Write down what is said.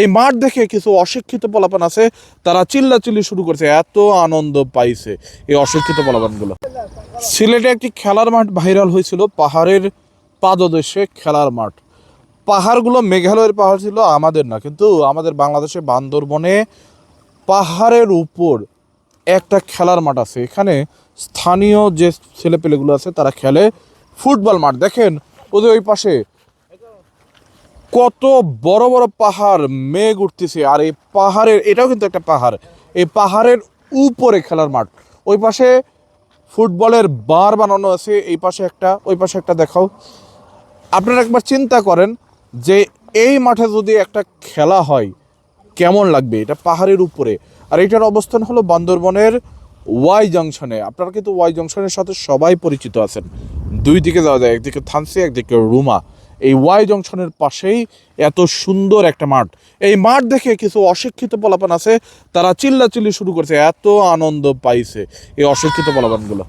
এই মাঠ দেখে কিছু অশিক্ষিত পোলাপান আছে, তারা চিল্লাচিল্লি শুরু করছে, এত আনন্দ পাইছে এই অশিক্ষিত পোলাপানগুলো। সিলেটে একটি খেলার মাঠ ভাইরাল হয়েছিল, পাহাড়ের পাদদেশে খেলার মাঠ। পাহাড়গুলো মেঘালয়ের পাহাড় ছিল, আমাদের না, কিন্তু আমাদের বাংলাদেশে বান্দরবনে পাহাড়ের উপর একটা খেলার মাঠ আছে। এখানে স্থানীয় যে ছেলেপেলেগুলো আছে, তারা খেলে। ফুটবল মাঠ, দেখেন, ওদের ওই পাশে কত বড় বড় পাহাড়, মেঘ উঠতেছে। আর এই পাহাড়ের, এটাও কিন্তু একটা পাহাড়। এই পাহাড়ের উপরে খেলার মাঠ। ওই পাশে ফুটবলের বার বানানো আছে। এই পাশে একটা, ওই পাশে একটা দেখাও। আপনারা একবার চিন্তা করেন যে এই মাঠে যদি একটা খেলা হয়, কেমন লাগবে? এটা পাহাড়ের উপরে। আর এটার অবস্থান হলো বান্দরবনের ওয়াই জংশনে। আপনারা কিন্তু ওয়াই জংশনের সাথে সবাই পরিচিত আছেন। দুই দিকে যাওয়া যায়, একদিকে থানসি, একদিকে রুমা। এই ওয়াই জংশনের পাশেই এত সুন্দর একটা মাঠ। এই মাঠ দেখে কিছু অশিক্ষিত পোলাপান আছে, তারা চিল্লাচিল্লি শুরু করছে, এত আনন্দ পাইছে এই অশিক্ষিত পোলাপানগুলো।